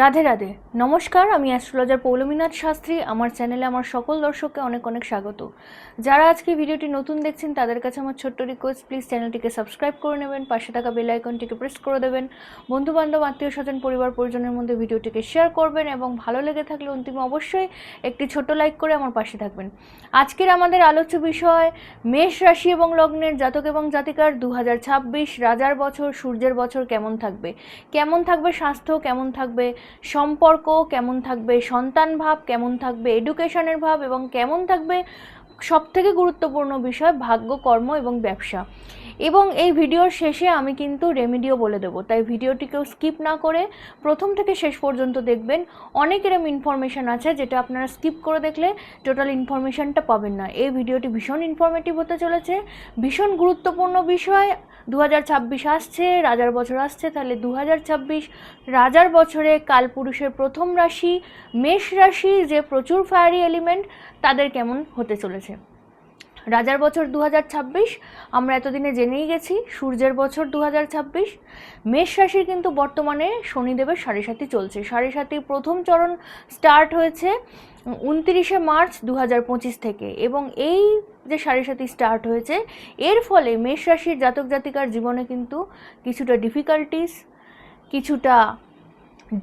রাধে রাধে। নমস্কার, আমি অ্যাস্ট্রোলজার পৌলমীনাথ শাস্ত্রী। আমার চ্যানেলে আমার সকল দর্শককে অনেক অনেক স্বাগত। যারা আজকে ভিডিওটি নতুন দেখছেন, তাদের কাছে আমার ছোট্ট রিকোয়েস্ট প্লিজ চ্যানেলটিকে সাবস্ক্রাইব করে নেবেন, পাশে থাকা বেল আইকনটিকে প্রেস করে দেবেন। বন্ধু বান্ধব আত্মীয় স্বজন, পরিবার, পরিজনের মধ্যে ভিডিওটিকে শেয়ার করবেন এবং ভালো লেগে থাকলে অন্তিম অবশ্যই একটি ছোট লাইক করে আমার পাশে থাকবেন। আজকের আমাদের আলোচ্য বিষয়, মেষ রাশি এবং লগ্নের জাতক এবং জাতিকার দু হাজার ছাব্বিশ, রাজার বছর, সূর্যের বছর কেমন থাকবে? কেমন থাকবে স্বাস্থ্য? কেমন থাকবে সম্পর্ক, কেমন থাকবে সন্তান ভাব, কেমন থাকবে এডুকেশনের ভাব এবং কেমন থাকবে সবথেকে গুরুত্বপূর্ণ বিষয় ভাগ্য, কর্ম এবং ব্যবসা। এবং এই ভিডিওর শেষে আমি কিন্তু রেমিডিও বলে দেবো। তাই ভিডিওটিকেও স্কিপ না করে প্রথম থেকে শেষ পর্যন্ত দেখবেন। অনেক এরম ইনফরমেশান আছে যেটা আপনারা স্কিপ করে দেখলে টোটাল ইনফরমেশানটা পাবেন না। এই ভিডিওটি ভীষণ ইনফরমেটিভ হতে চলেছে। ভীষণ গুরুত্বপূর্ণ বিষয়। দু হাজার ছাব্বিশ আসছে, রাজার বছর আসছে, তাহলে দু হাজার ছাব্বিশ রাজার বছরে কালপুরুষের প্রথম রাশি, মেষ রাশি, যে প্রচুর ফায়ারি এলিমেন্ট তাদের কেমন হতে চলেছে? রাজার বছর দু হাজার ছাব্বিশ, আমরা এতদিনে জেনেই গেছি সূর্যের বছর দু হাজার ছাব্বিশ। মেষ রাশির কিন্তু বর্তমানে শনিদেবের সাড়ে সাথী চলছে। সাড়ে সাথী প্রথম চরণ স্টার্ট হয়েছে উনত্রিশে মার্চ দু হাজার পঁচিশ থেকে এবং এই যে সাড়ে সাথী স্টার্ট হয়েছে, এর ফলে মেষ রাশির জাতক জাতিকার জীবনে কিন্তু কিছুটা ডিফিকাল্টিস কিছুটা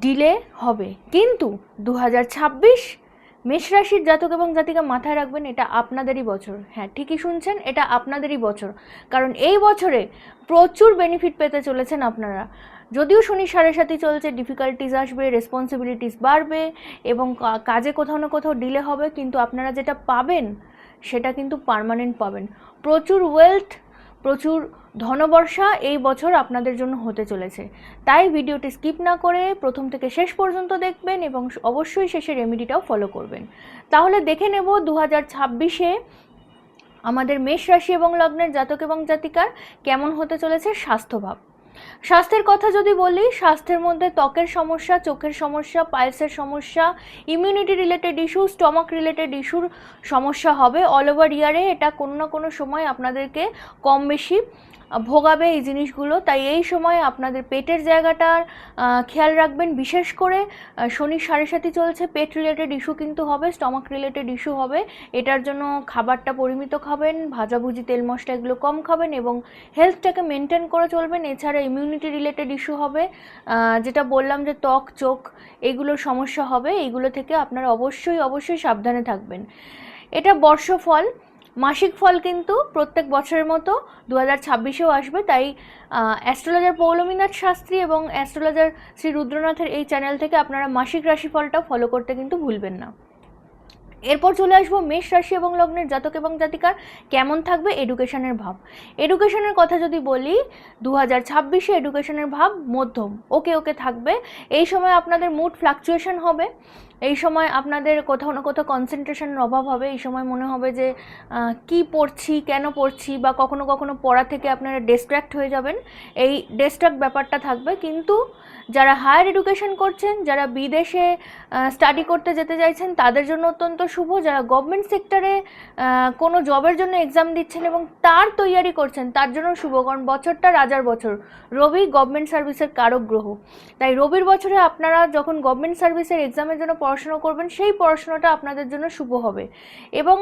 ডিলে হবে। কিন্তু দু হাজার ছাব্বিশ মেষ রাশির জাতক এবং জাতিকা মাথায় রাখবেন, এটা আপনাদেরই বছর। হ্যাঁ ঠিকই শুনছেন, এটা আপনাদেরই বছর। কারণ এই বছরে প্রচুর বেনিফিট পেতে চলেছেন আপনারা। যদিও শনি সাড়ে সাথে চলছে ডিফিকাল্টিস আসবে রেসপন্সিবিলিটিস বাড়বে এবং কাজে কোথাও না কোথাও ডিলে হবে, কিন্তু আপনারা যেটা পাবেন, সেটা কিন্তু পারমানেন্ট পাবেন। প্রচুর ওয়েলথ প্রচুর ধনবর্ষা এই বছর আপনাদের জন্য হতে চলেছে। তাই ভিডিওটি স্কিপ না করে প্রথম থেকে শেষ পর্যন্ত দেখবেন এবং অবশ্যই শেষে রেমিডিটাও ফলো করবেন। তাহলে দেখে নেব দু হাজার ছাব্বিশে আমাদের মেষ রাশি এবং লগ্নের জাতক এবং জাতিকার কেমন হতে চলেছে স্বাস্থ্যভাব। স্বাস্থ্যের কথা যদি বলি, স্বাস্থ্যের মধ্যে ত্বকের সমস্যা, চোখের সমস্যা, পাইলসের সমস্যা immunity related issue stomach related ইস্যুর সমস্যা হবে অল ওভার ইয়ারে এটা কোনো না কোনো সময় আপনাদেরকে কম বেশি ভোগাবে এই জিনিসগুলো। তাই এই সময় আপনাদের পেটের জায়গাটার খেয়াল রাখবেন। বিশেষ করে শনির সাড়ে সাথে চলছে, পেট রিলেটেড ইস্যু কিন্তু হবে স্টমাক রিলেটেড ইস্যু হবে। এটার জন্য খাবারটা পরিমিত খাবেন, ভাজাভুজি, তেল মশলা এগুলো কম খাবেন এবং হেলথটাকে মেনটেন করে চলবেন। এছাড়া ইমিউনিটি রিলেটেড ইস্যু হবে। যেটা বললাম যে ত্বক, চোখ এগুলোর সমস্যা হবে। এইগুলো থেকে আপনারা অবশ্যই অবশ্যই সাবধানে থাকবেন। এটা বর্ষফল। মাসিক ফল কিন্তু প্রত্যেক বছরের মতো দু হাজার ছাব্বিশেও আসবে, তাই অ্যাস্ট্রোলজার পৌলমীনাথ শাস্ত্রী এবং অ্যাস্ট্রোলজার শ্রী রুদ্রনাথের এই চ্যানেল থেকে আপনারা মাসিক রাশিফলটা ফলো করতে কিন্তু ভুলবেন না। এরপর চলে আসব মেষ রাশি এবং লগ্নের জাতক এবং জাতিকার কেমন থাকবে এডুকেশনের ভাব। এডুকেশনের কথা যদি বলি দু হাজার ছাব্বিশে এডুকেশনের ভাব মধ্যম। ওকে ওকে থাকবে। এই সময় আপনাদের মুড ফ্লাকচুয়েশন হবে। এই সময় আপনাদের কোথাও না কোথাও কনসেন্ট্রেশনের অভাব হবে। এই সময় মনে হবে যে কি পড়ছি, কেন পড়ছি, বা কখনো কখনো পড়া থেকে আপনারা ডিস্ট্র্যাক্ট হয়ে যাবেন। এই ডিস্ট্র্যাক্ট ব্যাপারটা থাকবে। কিন্তু যারা হায়ার এডুকেশন করছেন, যারা বিদেশে স্টাডি করতে যেতে চাইছেন, তাদের জন্য অত্যন্ত শুভ। যারা গভর্নমেন্ট সেক্টরে কোনো জবের জন্য এক্সাম দিচ্ছেন এবং তার তৈয়ারি করছেন, তার জন্য শুভ। কারণ বছরটা রাজার বছর। রবি গভর্নমেন্ট সার্ভিসের কারক গ্রহ। তাই রবির বছরে আপনারা যখন গভর্নমেন্ট সার্ভিসের এক্সামের জন্য পড়াশোনা করবেন, সেই পড়াশোনাটা আপনাদের জন্য শুভ হবে। এবং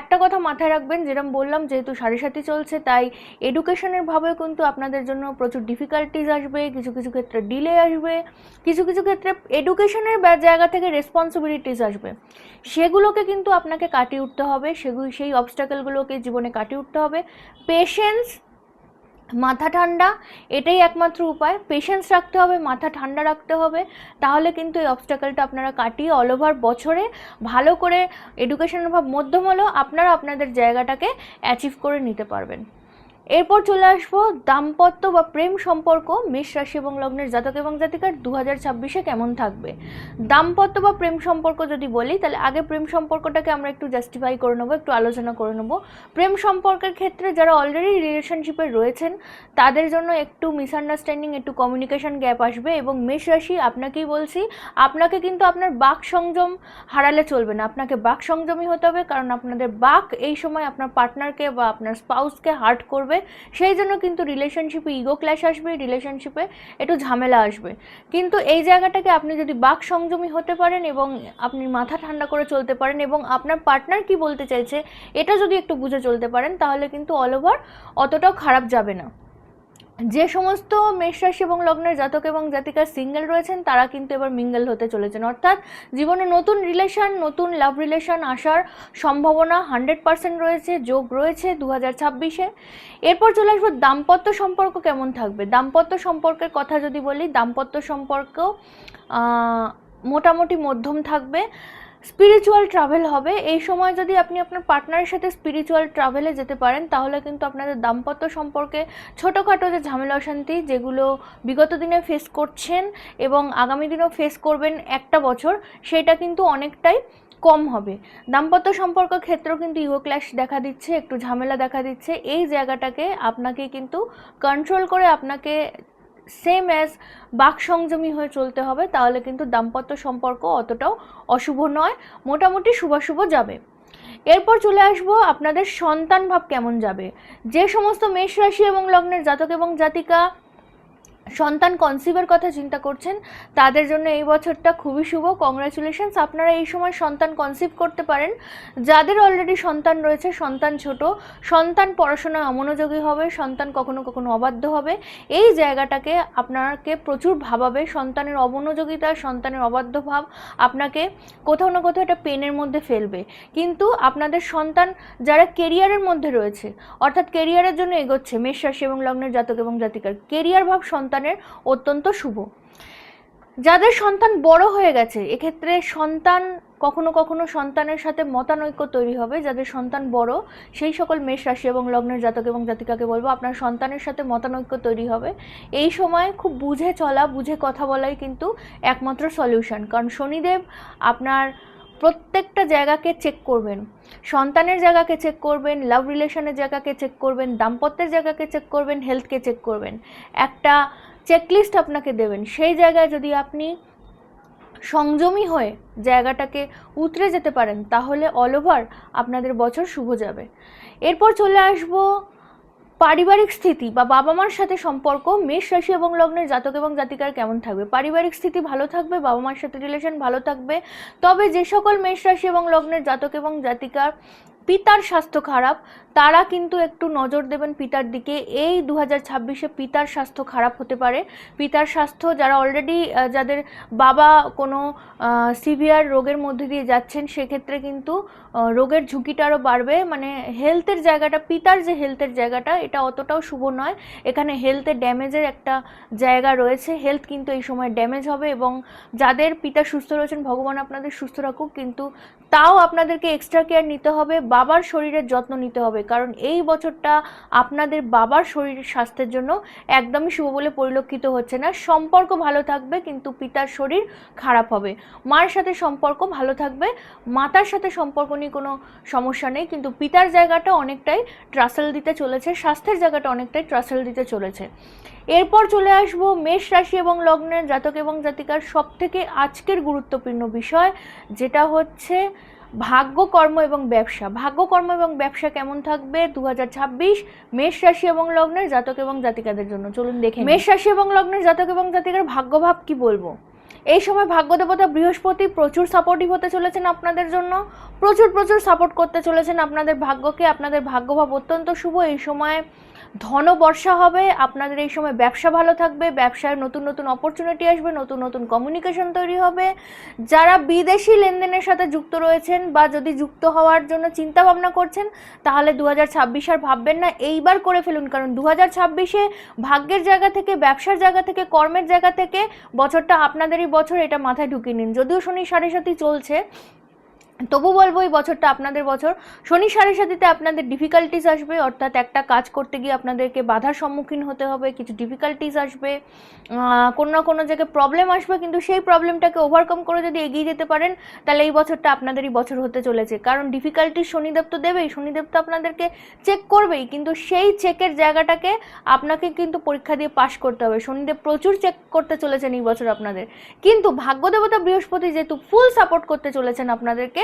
একটা কথা মাথায় রাখবেন যেরকম বললাম, যেহেতু সাড়ে সাথে চলছে, তাই এডুকেশনের ভাবে কিন্তু আপনাদের জন্য প্রচুর ডিফিকাল্টিজ আসবে, কিছু কিছু ক্ষেত্রে ডিলে আসবে, কিছু কিছু ক্ষেত্রে এডুকেশনের জায়গা থেকে রেসপন্সিবিলিটিস আসবে। সেগুলোকে কিন্তু আপনাকে কাটিয়ে উঠতে হবে সেগুলো সেই অবস্টাকেলগুলোকে জীবনে কাটিয়ে উঠতে হবে। পেশেন্স মাথা ঠান্ডা, এটাই একমাত্র উপায়। পেশেন্স রাখতে হবে, মাথা ঠান্ডা রাখতে হবে। তাহলে কিন্তু এই অবস্টাকেলটা আপনারা কাটিয়ে অল ওভার বছরে ভালো করে এডুকেশনের ভাব মধ্যম হলেও আপনারা আপনাদের জায়গাটাকে অ্যাচিভ করে নিতে পারবেন। এরপর চলে আসব দাম্পত্য বা প্রেম সম্পর্ক, মেষ রাশি এবং লগ্নের জাতক এবং জাতিকার দু হাজার ছাব্বিশে কেমন থাকবে? দাম্পত্য বা প্রেম সম্পর্ক যদি বলি, তাহলে আগে প্রেম সম্পর্কটাকে আমরা একটু জাস্টিফাই করে নেব, একটু আলোচনা করে নেব। প্রেম সম্পর্কের ক্ষেত্রে যারা অলরেডি রিলেশনশিপে রয়েছেন, তাদের জন্য একটু মিসআন্ডারস্ট্যান্ডিং একটু কমিউনিকেশন গ্যাপ আসবে এবং মেষ রাশি, আপনাকেই বলছি, আপনাকে কিন্তু আপনার বাক সংযম হারালে চলবে না। আপনাকে বাক সংযমী হতে হবে, কারণ আপনাদের বাক এই সময় আপনার পার্টনারকে বা আপনার স্পাউসকে হার্ট করবে। হবে। সেই জন্য কিন্তু রিলেশনশিপে ইগো ক্ল্যাশ আসবে রিলেশনশিপে একটু ঝামেলা আসবে। কিন্তু এই জায়গাটাকে আপনি যদি বাক সংযমী হতে পারেন এবং আপনি মাথা ঠান্ডা করে চলতে পারেন এবং আপনার পার্টনার কি বলতে চাইছে, এটা যদি একটু বুঝে চলতে পারেন, তাহলে কিন্তু অল ওভার অতটাও খারাপ যাবে না। যে সমস্ত মেষ রাশি এবং লগ্নের জাতক এবং জাতিকা সিঙ্গেল রয়েছেন, তারা কিন্তু এবার মিঙ্গেল হতে চলেছেন। অর্থাৎ জীবনে নতুন রিলেশন নতুন লাভ রিলেশন আসার সম্ভাবনা হান্ড্রেড পার্সেন্ট রয়েছে, যোগ রয়েছে দু হাজার ছাব্বিশে। এরপর চলে আসব দাম্পত্য সম্পর্ক কেমন থাকবে? দাম্পত্য সম্পর্কের কথা যদি বলি, দাম্পত্য সম্পর্ক মোটামুটি মধ্যম থাকবে। স্পিরিচুয়াল ট্রাভেল হবে। এই সময় যদি আপনি আপনার পার্টনারের সাথে স্পিরিচুয়াল ট্রাভেলে যেতে পারেন, তাহলে কিন্তু আপনাদের দাম্পত্য সম্পর্কে ছোটোখাটো যে ঝামেলা অশান্তি, যেগুলো বিগত দিনে ফেস করছেন এবং আগামী দিনেও ফেস করবেন একটা বছর, সেটা কিন্তু অনেকটাই কম হবে। দাম্পত্য সম্পর্ক ক্ষেত্রেও কিন্তু ইগো ক্ল্যাশ দেখা দিচ্ছে, একটু ঝামেলা দেখা দিচ্ছে। এই জায়গাটাকে আপনাকে কিন্তু কন্ট্রোল করে আপনাকে সেম অ্যাজ বাক সংযমী হয়ে চলতে হবে, তাহলে কিন্তু দাম্পত্য সম্পর্ক অতটাও অশুভ নয়, মোটামুটি শুভাশুভ যাবে। এরপর চলে আসব আপনাদের সন্তান ভাব কেমন যাবে? যে সমস্ত মেষ রাশি এবং লগ্নের জাতক এবং জাতিকা সন্তান কনসিভের কথা চিন্তা করছেন, তাদের জন্য এই বছরটা খুবই শুভ। কংগ্রাচুলেশনস আপনারা এই সময় সন্তান কনসিভ করতে পারেন। যাদের অলরেডি সন্তান রয়েছে, সন্তান ছোট, সন্তান পড়াশোনায় অমনোযোগী হবে, সন্তান কখনো কখনো অবাধ্য হবে। এই জায়গাটাকে আপনাকে প্রচুর ভাবাবে, সন্তানের অমনোযোগিতা, সন্তানের অবাধ্য ভাব আপনাকে কোথাও না কোথাও একটা পেনের মধ্যে ফেলবে। কিন্তু আপনাদের সন্তান যারা কেরিয়ারের মধ্যে রয়েছে, অর্থাৎ কেরিয়ারের জন্য এগোচ্ছে, মেষ রাশি এবং লগ্নের জাতক এবং জাতিকার কেরিয়ার ভাব সন্তানের অত্যন্ত শুভ। যাদের সন্তান বড় হয়ে গেছে, এক্ষেত্রে সন্তান, কখনো কখনো সন্তানের সাথে মতানৈক্য তৈরি হবে। যাদের সন্তান বড়, সেই সকল মেষ রাশি এবং লগ্নের জাতক এবং জাতিকাকে বলব, আপনার সন্তানের সাথে মতানৈক্য তৈরি হবে। এই সময় খুব বুঝে চলা, বুঝে কথা বলাই কিন্তু একমাত্র সলিউশন কারণ শনিদেব আপনার প্রত্যেকটা জায়গাকে চেক করবেন। সন্তানের জায়গাকে চেক করবেন লাভ রিলেশনের জায়গাকে চেক করবেন, দাম্পত্যের জায়গাকে চেক করবেন হেলথকে চেক করবেন। একটা চেকলিস্ট আপনাকে দেবেন। সেই জায়গায় যদি আপনি সংযমী হয়ে জায়গাটাকে উতরে যেতে পারেন, তাহলে অল ওভার আপনাদের বছর শুভ যাবে। এরপর চলে আসব পারিবারিক স্থিতি বা বাবা মার সাথে সম্পর্ক, মেষ রাশি এবং লগ্নের জাতক এবং জাতিকার কেমন থাকবে? পারিবারিক স্থিতি ভালো থাকবে, বাবা মার সাথে রিলেশন ভালো থাকবে। তবে যে সকল মেষ রাশি এবং লগ্নের জাতক এবং জাতিকার পিতার স্বাস্থ্য খারাপ তারা কিন্তু একটু নজর দেবেন পিতার দিকে। এই দু হাজার ছাব্বিশে পিতার স্বাস্থ্য খারাপ হতে পারে। পিতার স্বাস্থ্য যারা অলরেডি যাদের বাবা কোনো সিভিয়ার রোগের মধ্যে দিয়ে যাচ্ছেন, সেক্ষেত্রে কিন্তু রোগের ঝুঁকিটা আরও বাড়বে। মানে হেলথের জায়গাটা, পিতার যে হেলথের জায়গাটা, এটা অতটাও শুভ নয়। এখানে হেলথে ড্যামেজের একটা জায়গা রয়েছে। হেলথ কিন্তু এই সময় ড্যামেজ হবে এবং যাদের পিতা সুস্থ রয়েছেন, ভগবান আপনাদের সুস্থ রাখুক। কিন্তু তাও আপনাদেরকে এক্সট্রা কেয়ার নিতে হবে। বাবার শরীরের যত্ন নিতে হবে। কারণ এই বছরটা আপনাদের বাবার শরীর স্বাস্থ্যের জন্য একদমই শুভ বলে পরিলক্ষিত হচ্ছে না। সম্পর্ক ভালো থাকবে, কিন্তু পিতার শরীর খারাপ হবে। মার সাথে সম্পর্ক ভালো থাকবে, মাতার সাথে সম্পর্ক নিয়ে কোনো সমস্যা নেই, কিন্তু পিতার জায়গাটা অনেকটাই ট্রাসেল দিতে চলেছে, স্বাস্থ্যের জায়গাটা অনেকটাই ট্রাসেল দিতে চলেছে। এরপর চলে আসব মেষ রাশি এবং লগ্নের জাতক এবং জাতিকার সব থেকে আজকের গুরুত্বপূর্ণ বিষয়, যেটা হচ্ছে ভাগ্য কর্ম এবং ব্যবসা। ভাগ্যকর্ম এবং ব্যবসা কেমন থাকবে? দু হাজার ছাব্বিশ, মেষ রাশি এবং লগ্নের জাতক এবং জাতিকাদের জন্য। চলুন দেখে মেষ রাশি এবং লগ্নের জাতক এবং জাতিকার ভাগ্যভাব কি বলব? এই সময় ভাগ্য দেবতা বৃহস্পতি প্রচুর সাপোর্টিভ হতে চলেছেন আপনাদের জন্য। প্রচুর প্রচুর সাপোর্ট করতে চলেছেন আপনাদের ভাগ্যকে। আপনাদের ভাগ্যভাব অত্যন্ত শুভ। এই সময় ধন বর্ষা হবে। আপনাদের এই সময় ব্যবসা ভালো থাকবে। ব্যবসায় নতুন নতুন অপরচুনিটি আসবে। নতুন নতুন কমিউনিকেশন তৈরি হবে। যারা বিদেশি লেনদেনের সাথে যুক্ত রয়েছেন বা যদি যুক্ত হওয়ার জন্য চিন্তা ভাবনা করছেন, তাহলে দু হাজার ছাব্বিশ আর ভাববেন না। এইবার করে ফেলুন। কারণ দু হাজার ভাগ্যের জায়গা থেকে, ব্যবসার জায়গা থেকে, কর্মের জায়গা থেকে বছরটা আপনাদেরই বছর এটা মাথায় ঢুকিয়ে নিন। যদিও শনি সাড়ে সাতই চলছে তবু বলব এই বছরটা আপনাদের বছর। শনি সাড়ে সাথীতে আপনাদের ডিফিকাল্টিস আসবে, অর্থাৎ একটা কাজ করতে গিয়ে আপনাদেরকে বাধার সম্মুখীন হতে হবে, কিছু ডিফিকাল্টিস আসবে কোনো না কোনো জায়গায় প্রবলেম আসবে, কিন্তু সেই প্রবলেমটাকে ওভারকাম করে যদি এগিয়ে যেতে পারেন, তাহলে এই বছরটা আপনাদেরই বছর হতে চলেছে। কারণ ডিফিকাল্টিস শনিদেব তো দেবেই, শনিদেব তো আপনাদেরকে চেক করবেই, কিন্তু সেই চেকের জায়গাটাকে আপনাকে কিন্তু পরীক্ষা দিয়ে পাশ করতে হবে। শনিদেব প্রচুর চেক করতে চলেছেন এই বছর আপনাদের। কিন্তু ভাগ্য দেবতা বৃহস্পতি যেহেতু ফুল সাপোর্ট করতে চলেছেন আপনাদেরকে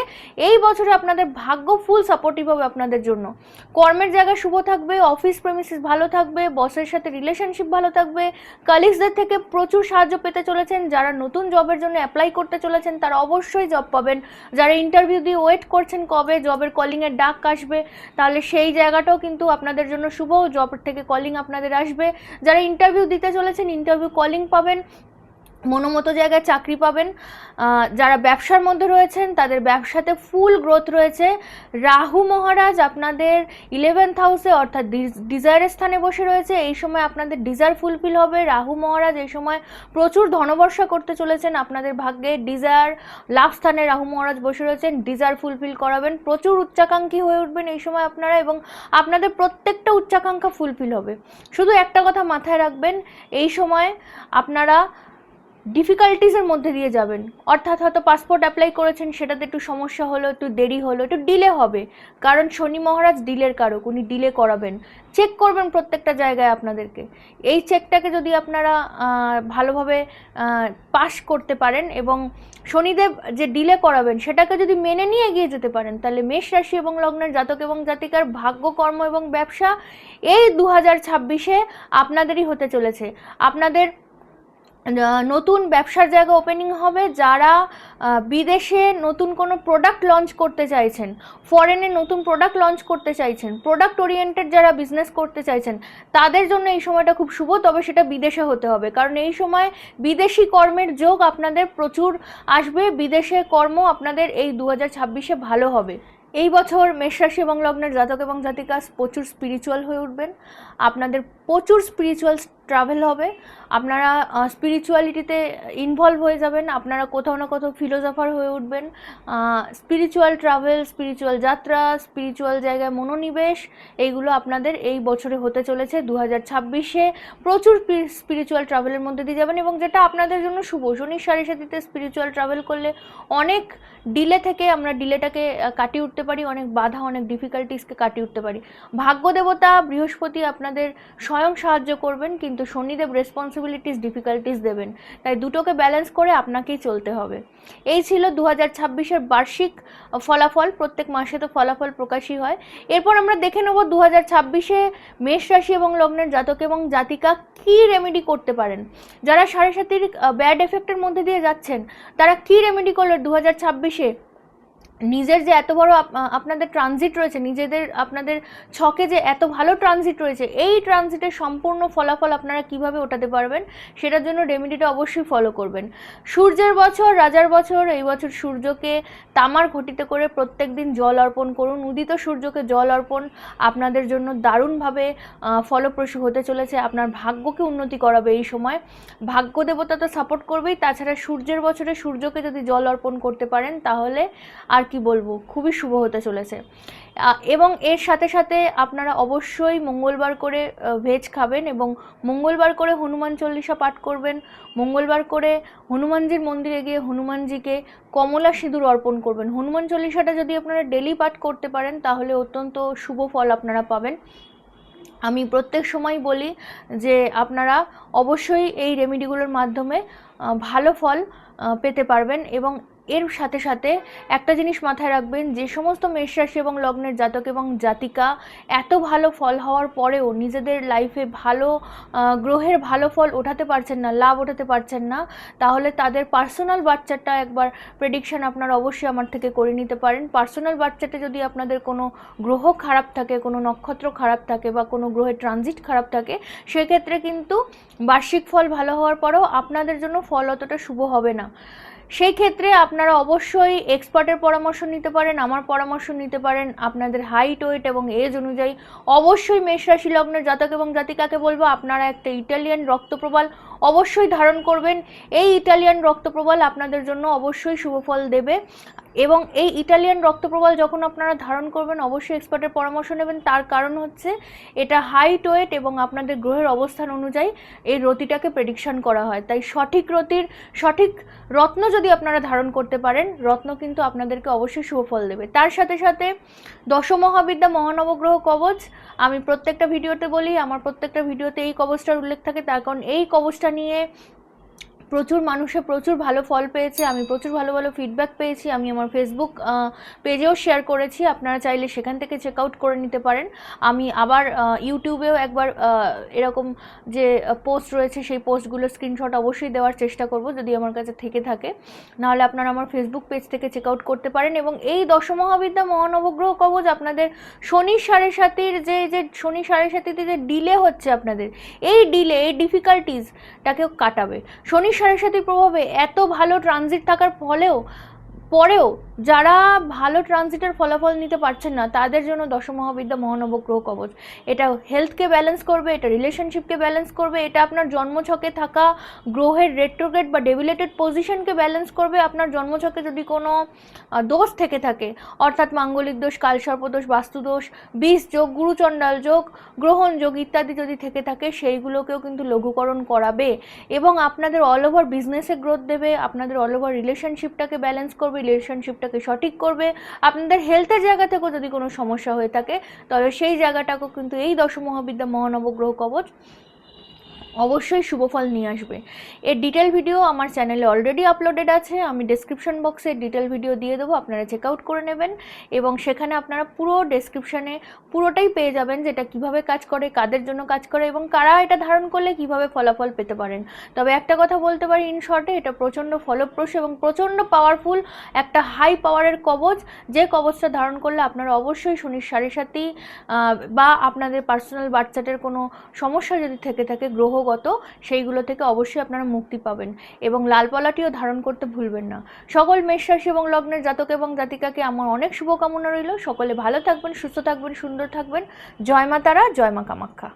এই বছরে আপনাদের ভাগ্য ফুল সাপোর্টিভ হবে আপনাদের জন্য। কর্মের জায়গা শুভ থাকবে অফিস প্রেমিসিস ভালো থাকবে বসের সাথে রিলেশনশিপ ভালো থাকবে কালিগসদের থেকে প্রচুর সাহায্য পেতে চলেছেন, যারা নতুন জবের জন্য অ্যাপ্লাই করতে চলেছেন, তারা অবশ্যই জব পাবেন। যারা ইন্টারভিউ দিয়ে ওয়েট করছেন কবে জবের কলিংয়ের ডাক আসবে, তাহলে সেই জায়গাটাও কিন্তু আপনাদের জন্য শুভ জব থেকে কলিং আপনাদের আসবে। যারা ইন্টারভিউ দিতে চলেছেন ইন্টারভিউ কলিং পাবেন মনোমতো জায়গায় চাকরি পাবেন। যারা ব্যবসার মধ্যে রয়েছেন, তাদের ব্যবসাতে ফুল গ্রোথ রয়েছে। রাহু মহারাজ আপনাদের ইলেভেন্থ হাউসে অর্থাৎ ডিজায়ারের স্থানে বসে রয়েছে। এই সময় আপনাদের ডিজায়ার ফুলফিল হবে। রাহু মহারাজ এই সময় প্রচুর ধনবর্ষা করতে চলেছেন। আপনাদের ভাগ্যে ডিজায়ার লাভ স্থানে রাহু মহারাজ বসে রয়েছেন। ডিজায়ার ফুলফিল করাবেন। প্রচুর উচ্চাকাঙ্ক্ষী হয়ে উঠবেন এই সময় আপনারা এবং আপনাদের প্রত্যেকটা উচ্চাকাঙ্ক্ষা ফুলফিল হবে। শুধু একটা কথা মাথায় রাখবেন, এই সময় আপনারা ডিফিকাল্টিসের মধ্যে দিয়ে যাবেন। অর্থাৎ হয়তো পাসপোর্ট অ্যাপ্লাই করেছেন, সেটাতে একটু সমস্যা হলো, একটু দেরি হলো, একটু ডিলে হবে। কারণ শনি মহারাজ ডিলের কারক, উনি ডিলে করাবেন। চেক করবেন প্রত্যেকটা জায়গায় আপনাদেরকে। এই চেকটাকে যদি আপনারা ভালোভাবে পাস করতে পারেন এবং শনিদেব যে ডিলে করাবেন, সেটাকে যদি মেনে নিয়ে এগিয়ে যেতে পারেন, তাহলে মেষ রাশি এবং লগ্নের জাতক এবং জাতিকার ভাগ্য, কর্ম এবং ব্যবসা এই দু হাজার ছাব্বিশে আপনাদেরই হতে চলেছে। আপনাদের নতুন ব্যবসার জায়গা ওপেনিং হবে যারা বিদেশে নতুন কোনো প্রোডাক্ট লঞ্চ করতে চাইছেন ফরেনে নতুন প্রোডাক্ট লঞ্চ করতে চাইছেন প্রোডাক্ট ওরিয়েন্টেড যারা বিজনেস করতে চাইছেন, তাদের জন্য এই সময়টা খুব শুভ, তবে সেটা বিদেশে হতে হবে। কারণ এই সময় বিদেশি কর্মের যোগ আপনাদের প্রচুর আসবে, বিদেশে কর্ম আপনাদের এই দু ছাব্বিশে ভালো হবে। এই বছর মেষরাশি এবং লগ্নের জাতক এবং জাতিকা প্রচুর স্পিরিচুয়াল হয়ে উঠবেন। আপনাদের প্রচুর স্পিরিচুয়াল ট্রাভেল হবে। আপনারা স্পিরিচুয়ালিটিতে ইনভলভ হয়ে যাবেন। আপনারা কোথাও না কোথাও ফিলোজফার হয়ে উঠবেন। স্পিরিচুয়াল ট্রাভেল স্পিরিচুয়াল যাত্রা স্পিরিচুয়াল জায়গায় মনোনিবেশ, এইগুলো আপনাদের এই বছরে হতে চলেছে দু হাজার ছাব্বিশে। প্রচুর স্পিরিচুয়াল ট্রাভেলের মধ্যে দিয়ে যাবেন এবং যেটা আপনাদের জন্য শুভ। শনির সাড়ে সাথীতে স্পিরিচুয়াল ট্রাভেল করলে অনেক ডিলে থেকে আমরা ডিলেটাকে কাটিয়ে উঠতে পারি। অনেক বাধা, অনেক ডিফিকাল্টিসকে কাটিয়ে উঠতে পারি। ভাগ্য দেবতা বৃহস্পতি আপনাদের সাহায্য করবেন, কিন্তু শনিদেব রেসপন্সিবিলিটিস ডিফিকাল্টিস দেবেন। তাই দুটোকে ব্যালেন্স করে আপনাকেই চলতে হবে। এই ছিল দু হাজার ছাব্বিশের বার্ষিক ফলাফল। প্রত্যেক মাসে তো ফলাফল প্রকাশই হয়। এরপর আমরা দেখে নেব দু হাজার ছাব্বিশে মেষ রাশি এবং লগ্নের জাতক এবং জাতিকা কী রেমেডি করতে পারেন। যারা সাড়ে সাতির ব্যাড এফেক্টের মধ্যে দিয়ে যাচ্ছেন, তারা কী রেমেডি করল দু হাজার ছাব্বিশে নিজের যে এত বড় আপ- আপনাদের ট্রানজিট রয়েছে, নিজেদের আপনাদের ছকে যে এত ভালো ট্রানজিট রয়েছে, এই ট্রানজিটের সম্পূর্ণ ফলাফল আপনারা কীভাবে ওঠাতে পারবেন, সেটার জন্য রেমিডিটা অবশ্যই ফলো করবেন। সূর্যের বছর, রাজার বছর, এই বছর সূর্যকে তামার ঘটিতে করে প্রত্যেক দিন জল অর্পণ করুন। উদিত সূর্যকে জল অর্পণ আপনাদের জন্য দারুণভাবে ফলপ্রসূ হতে চলেছে, আপনার ভাগ্যকে উন্নতি করাবে এই সময়। ভাগ্য দেবতা তো সাপোর্ট করবেই, তাছাড়া সূর্যের বছরে সূর্যকে যদি জল অর্পণ করতে পারেন, তাহলে আর কি বলব, খুবই শুভ হতে চলেছে। এবং এর সাথে সাথে আপনারা অবশ্যই মঙ্গলবার করে ভেজ খাবেন এবং মঙ্গলবার করে হনুমান চল্লিশা পাঠ করবেন। মঙ্গলবার করে হনুমানজির মন্দিরে গিয়ে হনুমানজিকে কমলা সিঁদুর অর্পণ করবেন। হনুমান চল্লিশাটা যদি আপনারা ডেলি পাঠ করতে পারেন, তাহলে অত্যন্ত শুভ ফল আপনারা পাবেন। আমি প্রত্যেক সময় বলি যে আপনারা অবশ্যই এই রেমেডিগুলোর মাধ্যমে ভালো ফল পেতে পারবেন এবং এর সাথে সাথে একটা জিনিস মাথায় রাখবেন, যে সমস্ত মেষরাশি এবং লগ্নের জাতক এবং জাতিকা এত ভালো ফল হওয়ার পরেও নিজেদের লাইফে ভালো গ্রহের ভালো ফল ওঠাতে পারছেন না, লাভ ওঠাতে পারছেন না, তাহলে তাদের পার্সোনাল বাচ্চাটা একবার প্রেডিকশান আপনার অবশ্যই আমার থেকে করে নিতে পারেন। পার্সোনাল বাচ্চাতে যদি আপনাদের কোনো গ্রহ খারাপ থাকে, কোনো নক্ষত্র খারাপ থাকে বা কোনো গ্রহের ট্রানজিট খারাপ থাকে, সেক্ষেত্রে কিন্তু বার্ষিক ফল ভালো হওয়ার পরেও আপনাদের জন্য ফল অতটা শুভ হবে না। সেই ক্ষেত্রে আপনারা অবশ্যই এক্সপার্টের পরামর্শ নিতে পারেন, আমার পরামর্শ নিতে পারেন। আপনাদের হাইট ওয়েট এবং এজ অনুযায়ী অবশ্যই মেষ রাশি জাতক এবং জাতিকাকে বলব, আপনারা একটা ইটালিয়ান রক্তপ্রবাল অবশ্যই ধারণ করবেন। এই ইটালিয়ান রক্তপ্রবাল আপনাদের জন্য অবশ্যই শুভফল দেবে। এবং এই ইটালিয়ান রক্তপ্রবাল যখন আপনারা ধারণ করবেন, অবশ্যই এক্সপার্টের পরামর্শ নেবেন। তার কারণ হচ্ছে, এটা হাইট ওয়েট এবং আপনাদের গ্রহের অবস্থান অনুযায়ী এই রতিটাকে প্রেডিকশন করা হয়। তাই সঠিক রতির, সঠিক রত্ন যদি আপনারা ধারণ করতে পারেন, রত্ন কিন্তু আপনাদেরকে অবশ্যই সুফল দেবে। তার সাথে সাথে দশমহাবিদ্যা মহানবগ্রহ কবচ, আমি প্রত্যেকটা ভিডিওতে বলি, আমার প্রত্যেকটা ভিডিওতে এই কবচটার উল্লেখ থাকে। তার কারণ এই কবচটা নিয়ে প্রচুর মানুষে প্রচুর ভালো ফল পেয়েছে, আমি প্রচুর ভালো ভালো ফিডব্যাক পেয়েছি, আমি আমার ফেসবুক পেজেও শেয়ার করেছি, আপনারা চাইলে সেখান থেকে চেক আউট করে নিতে পারেন। আমি আবার ইউটিউবেও একবার এরকম যে পোস্ট রয়েছে সেই পোস্টগুলো স্ক্রিনশট অবশ্যই দেওয়ার চেষ্টা করব, যদি আমার কাছে থেকে থাকে। নাহলে আপনারা আমার ফেসবুক পেজ থেকে চেক আউট করতে পারেন এবং এই দশমহাবিদ্যা মহানবগ্রহ কবচ আপনাদের শনি সাড়ে সাতির যে যে শনি সাড়ে সাতিতে যে ডিলে হচ্ছে আপনাদের, এই ডিলে এই ডিফিকাল্টিজটাকেও কাটাবে। শনি সাড়ে সাতির প্রভাবে এত ভালো ট্রানজিট থাকার ফলেও পরেও যারা ভালো ট্রানজিটের ফলাফল নিতে পারছেন না, তাদের জন্য দশম দশমহাবিদ্যা মহানবগ্রহ কবচ। এটা হেলথকে ব্যালেন্স করবে, এটা রিলেশনশিপকে ব্যালেন্স করবে, এটা আপনার জন্মছকে থাকা গ্রহের রেট্রোগ্রেড বা ডেভিলেটেড পজিশনকে ব্যালেন্স করবে, আপনার জন্মছকে যদি কোনো দোষ থেকে থাকে, অর্থাৎ মাঙ্গলিক দোষ কালসর্পদোষ বাস্তুদোষ বিষ যোগ, গুরুচণ্ডাল যোগ, গ্রহণ যোগ ইত্যাদি যদি থেকে থাকে, সেইগুলোকেও কিন্তু লঘুকরণ করাবে এবং আপনাদের অল ওভার বিজনেসে গ্রোথ দেবে, আপনাদের অল ওভার রিলেশনশিপটাকে ব্যালেন্স করবে রিলেশনশিপটাকে সঠিক করবে। আপনাদের হেলথের জায়গা থেকেও যদি কোনো সমস্যা হয়ে থাকে তবে সেই জায়গাটাকেও কিন্তু এই দশমহাবিদ্যা মহানবগ্রহ কবচ অবশ্যই শুভফল নিয়ে আসবে। এর ডিটেল ভিডিও আমার চ্যানেলে অলরেডি আপলোডেড আছে। আমি ডেসক্রিপশন বক্সে ডিটেল ভিডিও দিয়ে দেবো, আপনারা চেক আউট করে নেবেন। এবং সেখানে আপনারা পুরো ডেসক্রিপশনে পুরোটাই পেয়ে যাবেন যেটা কীভাবে কাজ করে, কাদের জন্য কাজ করে এবং কারা এটা ধারণ করলে কীভাবে ফলাফল পেতে পারেন। তবে একটা কথা বলতে পারি ইন শর্টে এটা প্রচণ্ড ফলপ্রসূ এবং প্রচণ্ড পাওয়ারফুল একটা হাই পাওয়ারের কবচ যে কবচটা ধারণ করলে আপনারা অবশ্যই শনির সাড়ে সাথী বা আপনাদের পার্সোনাল বাচ্চাটের কোনো সমস্যা যদি থেকে থাকে গ্রহগত সেইগুলো থেকে অবশ্যই আপনারা মুক্তি পাবেন এবং লাল পলাটিও ধারণ করতে ভুলবেন না। সকল মেষ রাশি এবং লগ্নের জাতক এবং জাতিকাকে আমার অনেক শুভকামনা রইল। সকলে ভালো থাকবেন, সুস্থ থাকবেন, সুন্দর থাকবেন। জয় মা তারা, জয় মা কামাখ্যা।